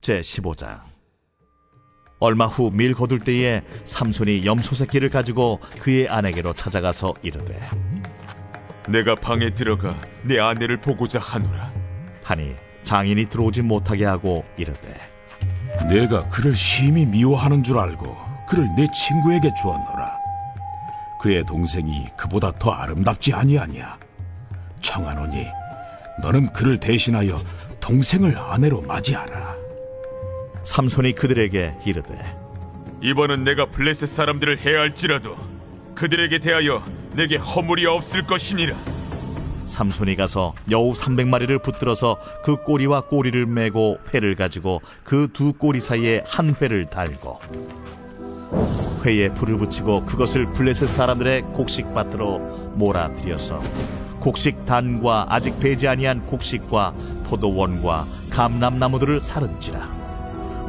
제 15장 얼마 후 밀 거둘 때에 삼손이 염소 새끼를 가지고 그의 아내에게로 찾아가서 이르되 내가 방에 들어가 내 아내를 보고자 하노라. 하니 장인이 들어오지 못하게 하고 이르되 내가 그를 심히 미워하는 줄 알고 그를 내 친구에게 주었노라. 그의 동생이 그보다 더 아름답지 아니하냐. 청하노니 너는 그를 대신하여 동생을 아내로 맞이하라. 삼손이 그들에게 이르되 이번은 내가 블레셋 사람들을 해할지라도 그들에게 대하여 내게 허물이 없을 것이니라. 삼손이 가서 여우 300마리를 붙들어서 그 꼬리와 꼬리를 메고 회를 가지고 그 두 꼬리 사이에 한 회를 달고 회에 불을 붙이고 그것을 블레셋 사람들의 곡식밭으로 몰아들여서 곡식 단과 아직 배지 아니한 곡식과 포도원과 감람나무들을 사른지라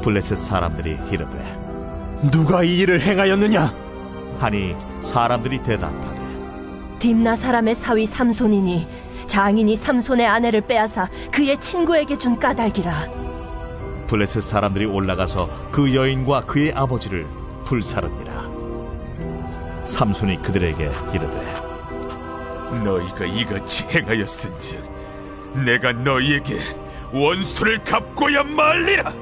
블레셋 사람들이 이르되 누가 이 일을 행하였느냐? 하니 사람들이 대답하되 딥나 사람의 사위 삼손이니 장인이 삼손의 아내를 빼앗아 그의 친구에게 준 까닭이라 블레셋 사람들이 올라가서 그 여인과 그의 아버지를 불사르니라. 삼손이 그들에게 이르되 너희가 이같이 행하였은즉 내가 너희에게 원수를 갚고야 말리라.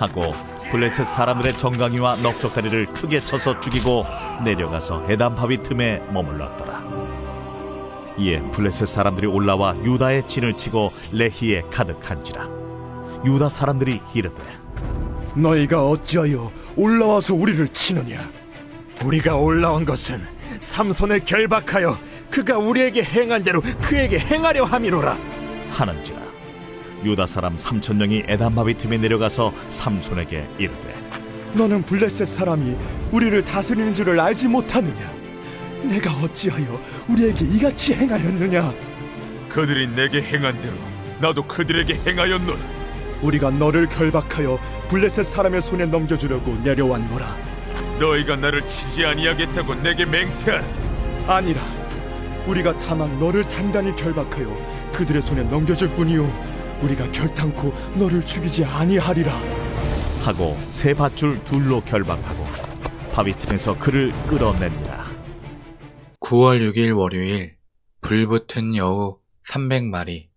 하고 블레셋 사람들의 정강이와 넉적다리를 크게 쳐서 죽이고 내려가서 해담 바위 틈에 머물렀더라. 이에 블레셋 사람들이 올라와 유다의 진을 치고 레히에 가득한지라. 유다 사람들이 이르되 너희가 어찌하여 올라와서 우리를 치느냐? 우리가 올라온 것은 삼손을 결박하여 그가 우리에게 행한 대로 그에게 행하려 함이로라. 하는지라. 유다 사람 삼천 명이 바위 틈에 내려가서 삼손에게 이르되 너는 블레셋 사람이 우리를 다스리는 줄을 알지 못하느냐? 내가 어찌하여 우리에게 이같이 행하였느냐? 그들이 내게 행한 대로 나도 그들에게 행하였노라. 우리가 너를 결박하여 블레셋 사람의 손에 넘겨주려고 내려왔노라. 너희가 나를 치지 아니하겠다고 내게 맹세하라. 아니라 우리가 다만 너를 단단히 결박하여 그들의 손에 넘겨줄 뿐이요 우리가 결탄코 너를 죽이지 아니하리라. 하고 세 밧줄 둘로 결박하고 바위 틈에서 그를 끌어냅니다. 9월 6일 월요일 불붙은 여우 300마리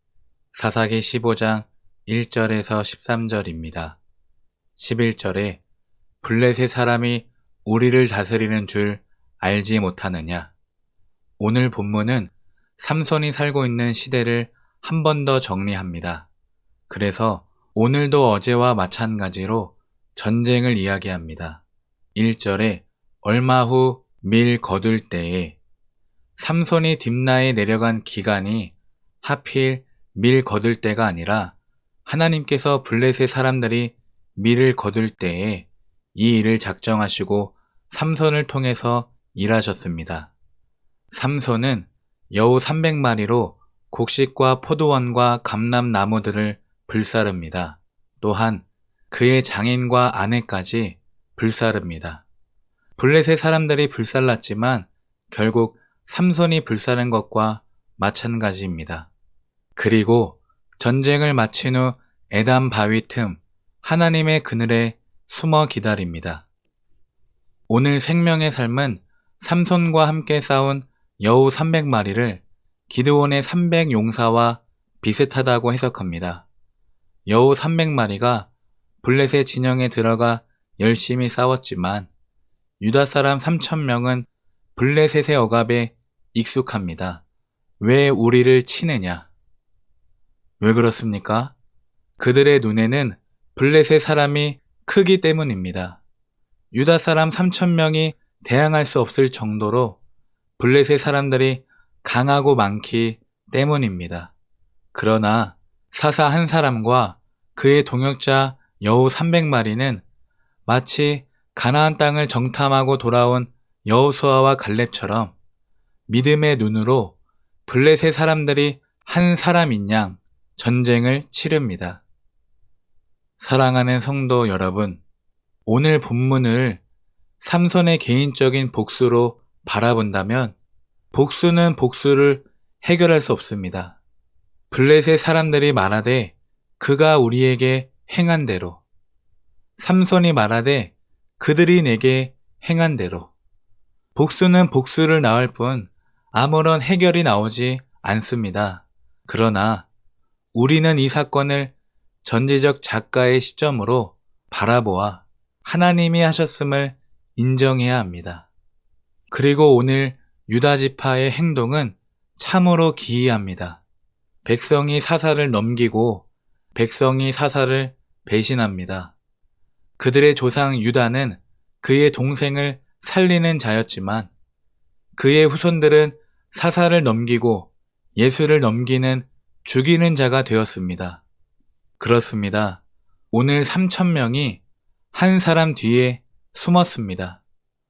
사사기 15장 1절에서 13절입니다. 11절에 블레셋 사람이 우리를 다스리는 줄 알지 못하느냐. 오늘 본문은 삼손이 살고 있는 시대를 한 번 더 정리합니다. 그래서 오늘도 어제와 마찬가지로 전쟁을 이야기합니다. 1절에 얼마 후 밀 거둘 때에 삼손이 딥나에 내려간 기간이 하필 밀 거둘 때가 아니라 하나님께서 블레셋 사람들이 밀을 거둘 때에 이 일을 작정하시고 삼손을 통해서 일하셨습니다. 삼손은 여우 300마리로 곡식과 포도원과 감람나무들을 불사릅니다. 또한 그의 장인과 아내까지 불사릅니다. 블레셋 사람들이 불살랐지만 결국 삼손이 불사른 것과 마찬가지입니다. 그리고 전쟁을 마친 후 에담 바위 틈 하나님의 그늘에 숨어 기다립니다. 오늘 생명의 삶은 삼손과 함께 싸운 여우 300마리를 기드온의 300 용사와 비슷하다고 해석합니다. 여우 300마리가 블레셋 진영에 들어가 열심히 싸웠지만 유다 사람 3천명은 블레셋의 억압에 익숙합니다. 왜 우리를 치느냐? 왜 그렇습니까? 그들의 눈에는 블레셋 사람이 크기 때문입니다. 유다 사람 3천명이 대항할 수 없을 정도로 블레셋 사람들이 강하고 많기 때문입니다. 그러나 사사 한 사람과 그의 동역자 여우 300마리는 마치 가나안 땅을 정탐하고 돌아온 여호수아와 갈렙처럼 믿음의 눈으로 블레셋 사람들이 한 사람인 양 전쟁을 치릅니다. 사랑하는 성도 여러분, 오늘 본문을 삼손의 개인적인 복수로 바라본다면 복수는 복수를 해결할 수 없습니다. 블레셋 사람들이 말하되 그가 우리에게 행한 대로 삼손이 말하되 그들이 내게 행한 대로 복수는 복수를 낳을 뿐 아무런 해결이 나오지 않습니다. 그러나 우리는 이 사건을 전지적 작가의 시점으로 바라보아 하나님이 하셨음을 인정해야 합니다. 그리고 오늘 유다 지파의 행동은 참으로 기이합니다. 백성이 사사를 넘기고 백성이 사사를 배신합니다. 그들의 조상 유다는 그의 동생을 살리는 자였지만 그의 후손들은 사사를 넘기고 예수를 넘기는 죽이는 자가 되었습니다. 그렇습니다. 오늘 3천명이 한 사람 뒤에 숨었습니다.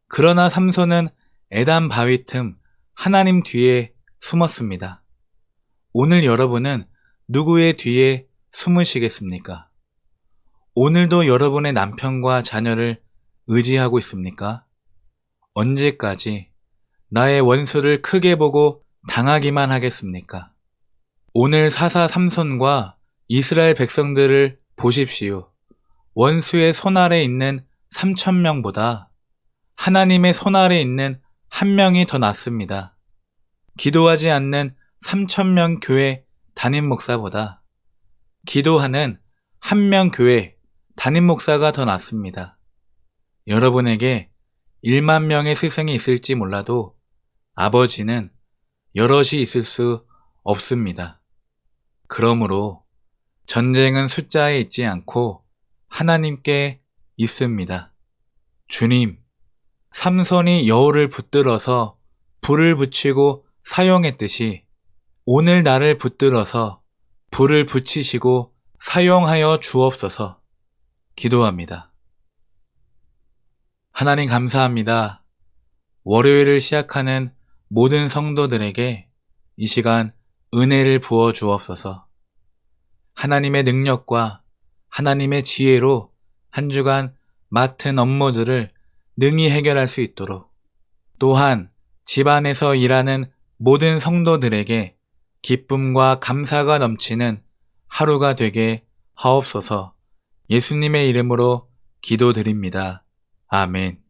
그러나 삼손은 에단 바위 틈 하나님 뒤에 숨었습니다. 오늘 여러분은 누구의 뒤에 숨으시겠습니까? 오늘도 여러분의 남편과 자녀를 의지하고 있습니까? 언제까지 나의 원수를 크게 보고 당하기만 하겠습니까? 오늘 사사 삼손과 이스라엘 백성들을 보십시오. 원수의 손 아래 있는 3천 명보다 하나님의 손 아래 있는 한 명이 더 낫습니다. 기도하지 않는 3천 명 교회 담임 목사보다 기도하는 한 명 교회 담임 목사가 더 낫습니다. 여러분에게 1만 명의 스승이 있을지 몰라도 아버지는 여럿이 있을 수 없습니다. 그러므로 전쟁은 숫자에 있지 않고 하나님께 있습니다. 주님, 삼손이 여우를 붙들어서 불을 붙이고 사용했듯이 오늘 나를 붙들어서 불을 붙이시고 사용하여 주옵소서 기도합니다. 하나님 감사합니다. 월요일을 시작하는 모든 성도들에게 이 시간 은혜를 부어 주옵소서. 하나님의 능력과 하나님의 지혜로 한 주간 맡은 업무들을 능히 해결할 수 있도록 또한 집안에서 일하는 모든 성도들에게 기쁨과 감사가 넘치는 하루가 되게 하옵소서 예수님의 이름으로 기도드립니다. 아멘.